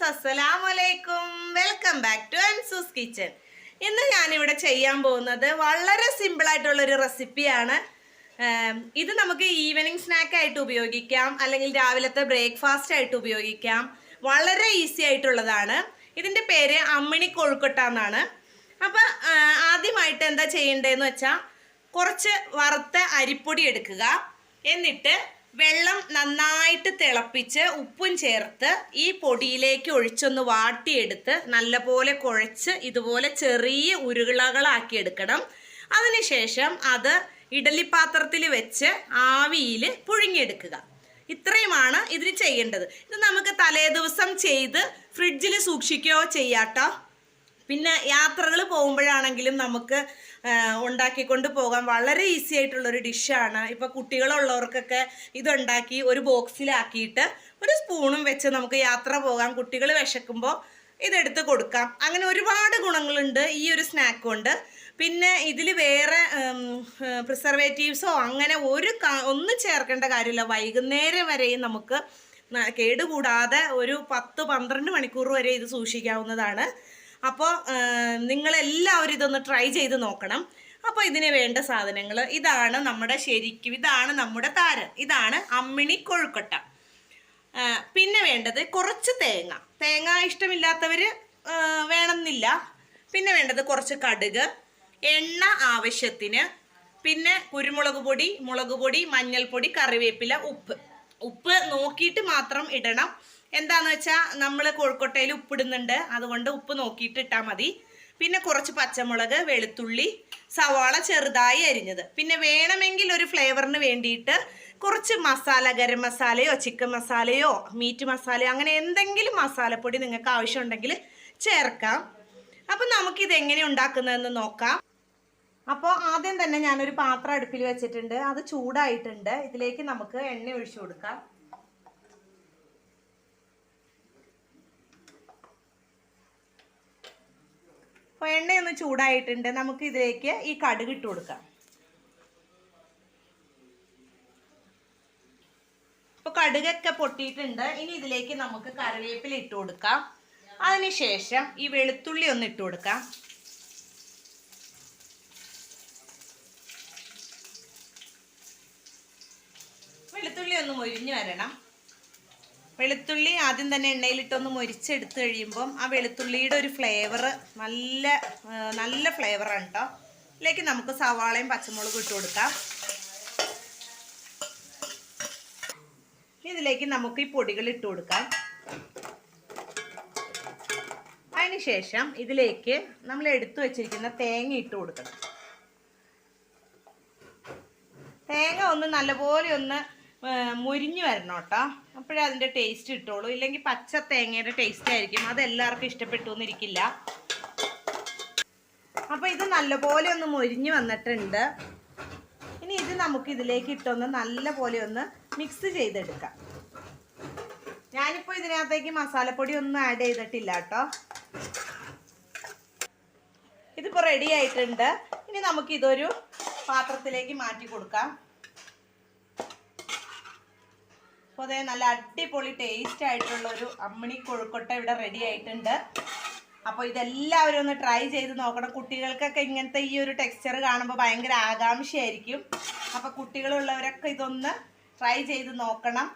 അസ്സലാമലൈക്കും welcome back to Ansu's kitchen ഇന്ന് ഞാനിവിടെ ചെയ്യാൻ പോകുന്നത് വളരെ സിമ്പിളായിട്ടുള്ളൊരു റെസിപ്പിയാണ് ഇത് നമുക്ക് ഈവനിങ് സ്നാക്കായിട്ട് ഉപയോഗിക്കാം അല്ലെങ്കിൽ രാവിലത്തെ ബ്രേക്ക്ഫാസ്റ്റ് ആയിട്ട് ഉപയോഗിക്കാം. വളരെ ഈസി ആയിട്ടുള്ളതാണ്. ഇതിന്റെ പേര് അമ്മിണി കൊഴുക്കട്ട എന്നാണ് അപ്പം ആദ്യമായിട്ട് എന്താ ചെയ്യേണ്ടതെന്ന് വെച്ചാൽ കുറച്ച് വറുത്ത അരിപ്പൊടി എടുക്കുക. എന്നിട്ട് വെള്ളം നന്നായിട്ട് തിളപ്പിച്ച് ഉപ്പും ചേർത്ത് ഈ പൊടിയിലേക്ക് ഒഴിച്ചൊന്ന് വാട്ടിയെടുത്ത് നല്ലപോലെ കുഴച്ച് ഇതുപോലെ ചെറിയ ഉരുളകളാക്കി എടുക്കണം. അതിനുശേഷം അത് ഇഡലിപ്പാത്രത്തിൽ വെച്ച് ആവിയിൽ പുഴുങ്ങിയെടുക്കുക. ഇത്രയുമാണ് ഇതിന് ചെയ്യേണ്ടത്. ഇത് നമുക്ക് തലേദിവസം ചെയ്ത് ഫ്രിഡ്ജിൽ സൂക്ഷിക്കുകയോ ചെയ്യാട്ടോ? പിന്നെ യാത്രകൾ പോകുമ്പോഴാണെങ്കിലും നമുക്ക് ഉണ്ടാക്കിക്കൊണ്ട് പോകാൻ വളരെ ഈസി ആയിട്ടുള്ളൊരു ഡിഷാണ് ഇപ്പോൾ കുട്ടികളുള്ളവർക്കൊക്കെ ഇതുണ്ടാക്കി ഒരു ബോക്സിലാക്കിയിട്ട് ഒരു സ്പൂണും വെച്ച് നമുക്ക് യാത്ര പോകാം. കുട്ടികൾ വിശക്കുമ്പോൾ ഇതെടുത്ത് കൊടുക്കാം. അങ്ങനെ ഒരുപാട് ഗുണങ്ങളുണ്ട് ഈ ഒരു സ്നാക്ക് കൊണ്ട്. പിന്നെ ഇതിൽ വേറെ പ്രിസർവേറ്റീവ്സോ അങ്ങനെ ഒരു ഒന്നും ചേർക്കേണ്ട കാര്യമില്ല. വൈകുന്നേരം വരെയും നമുക്ക് കേടുകൂടാതെ ഒരു പത്ത് പന്ത്രണ്ട് മണിക്കൂർ വരെ ഇത് സൂക്ഷിക്കാവുന്നതാണ്. അപ്പോൾ നിങ്ങളെല്ലാവരും ഇതൊന്ന് ട്രൈ ചെയ്ത് നോക്കണം. അപ്പോൾ ഇതിന് വേണ്ട സാധനങ്ങൾ ഇതാണ് നമ്മുടെ ശരിക്കും ഇതാണ് നമ്മുടെ താരൻ ഇതാണ് അമ്മിണി കൊഴുക്കട്ട. പിന്നെ വേണ്ടത് കുറച്ച് തേങ്ങ. തേങ്ങ ഇഷ്ടമില്ലാത്തവർ വേണമെന്നില്ല. പിന്നെ വേണ്ടത് കുറച്ച് കടുക് എണ്ണ ആവശ്യത്തിന് പിന്നെ കുരുമുളക് പൊടി മുളക് പൊടി മഞ്ഞൾപ്പൊടി കറിവേപ്പില ഉപ്പ്. ഉപ്പ് നോക്കിയിട്ട് മാത്രം ഇടണം. എന്താന്ന് വെച്ചാൽ നമ്മൾ കോഴിക്കോട്ടയിൽ ഉപ്പിടുന്നുണ്ട്. അതുകൊണ്ട് ഉപ്പ് നോക്കിയിട്ട് ഇട്ടാൽ മതി. പിന്നെ കുറച്ച് പച്ചമുളക് വെളുത്തുള്ളി സവാള ചെറുതായി അരിഞ്ഞത്. പിന്നെ വേണമെങ്കിൽ ഒരു ഫ്ലേവറിന് വേണ്ടിയിട്ട് കുറച്ച് മസാല ഗരം മസാലയോ ചിക്കൻ മസാലയോ മീറ്റ് മസാലയോ അങ്ങനെ എന്തെങ്കിലും മസാലപ്പൊടി നിങ്ങൾക്ക് ആവശ്യമുണ്ടെങ്കിൽ ചേർക്കാം. അപ്പം നമുക്കിത് എങ്ങനെ ഉണ്ടാക്കുന്നതെന്ന് നോക്കാം. അപ്പോൾ ആദ്യം തന്നെ ഞാനൊരു പാത്രം അടുപ്പിൽ വെച്ചിട്ടുണ്ട്. അത് ചൂടായിട്ടുണ്ട്. ഇതിലേക്ക് നമുക്ക് എണ്ണ ഒഴിച്ചു കൊടുക്കാം. അപ്പോൾ എണ്ണയൊന്ന് ചൂടായിട്ടുണ്ട്. നമുക്ക് ഇതിലേക്ക് ഈ കടുക് ഇട്ട് കൊടുക്കാം. ഇപ്പോൾ കടുകൊക്കെ പൊട്ടിയിട്ടുണ്ട്. ഇനി ഇതിലേക്ക് നമുക്ക് കറിവേപ്പില ഇട്ട് കൊടുക്കാം. അതിനുശേഷം ഈ വെളുത്തുള്ളി ഒന്ന് ഇട്ട് കൊടുക്കാം. വെളുത്തുള്ളി ഒന്ന് മൊരിഞ്ഞു വരണം. വെളുത്തുള്ളി ആദ്യം തന്നെ എണ്ണയിലിട്ടൊന്ന് മൊരിച്ചെടുത്ത് കഴിയുമ്പം ആ വെളുത്തുള്ളിയുടെ ഒരു ഫ്ലേവർ നല്ല നല്ല ഫ്ലേവറാണ് കേട്ടോ ഇതിലേക്ക് നമുക്ക് സവാളയും പച്ചമുളകും ഇട്ട് കൊടുക്കാം. ഇതിലേക്ക് നമുക്ക് ഈ പൊടികൾ ഇട്ട് കൊടുക്കാം. അതിനുശേഷം ഇതിലേക്ക് നമ്മൾ എടുത്തു വെച്ചിരിക്കുന്ന തേങ്ങ ഇട്ട് കൊടുക്കണം. തേങ്ങ ഒന്ന് നല്ലപോലെ ഒന്ന് മുരിഞ്ഞു വരണം കേട്ടോ. അപ്പോഴേ അതിന്റെ ടേസ്റ്റ് കിട്ടുള്ളൂ. ഇല്ലെങ്കിൽ പച്ച തേങ്ങയുടെ ടേസ്റ്റ് ആയിരിക്കും. അതെല്ലാവർക്കും ഇഷ്ടപ്പെട്ടു എന്നിരിക്കില്ല. അപ്പോൾ ഇത് നല്ലപോലെ ഒന്ന് മുരിഞ്ഞ് വന്നിട്ടുണ്ട്. ഇനി ഇത് നമുക്ക് ഇതിലേക്ക് ഇട്ടൊന്ന് നല്ലപോലെ ഒന്ന് മിക്സ് ചെയ്തെടുക്കാം. ഞാനിപ്പോൾ ഇതിനകത്തേക്ക് മസാലപ്പൊടി ഒന്നും ആഡ് ചെയ്തിട്ടില്ല കേട്ടോ. ഇതിപ്പോൾ റെഡി ആയിട്ടുണ്ട്. ഇനി നമുക്കിതൊരു പാത്രത്തിലേക്ക് മാറ്റി കൊടുക്കാം. അപ്പോൾ അതേ നല്ല അടിപൊളി ടേസ്റ്റ് ആയിട്ടുള്ള ഒരു അമ്മിണി കൊഴുക്കൊട്ട ഇവിടെ റെഡി ആയിട്ടുണ്ട്. അപ്പോൾ ഇതെല്ലാവരും ഒന്ന് ട്രൈ ചെയ്ത് നോക്കണം. കുട്ടികൾക്കൊക്കെ ഇങ്ങനത്തെ ഈ ഒരു ടെക്സ്ചർ കാണുമ്പോൾ ഭയങ്കര ആകാംക്ഷയായിരിക്കും. അപ്പോൾ കുട്ടികളുള്ളവരൊക്കെ ഇതൊന്ന് ട്രൈ ചെയ്ത് നോക്കണം.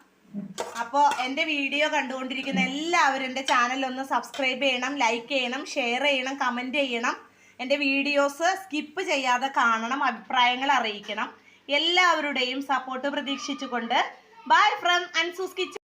അപ്പോൾ എന്റെ വീഡിയോ കണ്ടുകൊണ്ടിരിക്കുന്ന എല്ലാവരും എന്റെ ചാനൽ ഒന്ന് സബ്സ്ക്രൈബ് ചെയ്യണം ലൈക്ക് ചെയ്യണം ഷെയർ ചെയ്യണം കമന്റ് ചെയ്യണം. എന്റെ വീഡിയോസ് സ്കിപ്പ് ചെയ്യാതെ കാണണം അഭിപ്രായങ്ങൾ അറിയിക്കണം. എല്ലാവരുടെയും സപ്പോർട്ട് പ്രതീക്ഷിച്ചുകൊണ്ട് Bye from Ansu's Kitchen.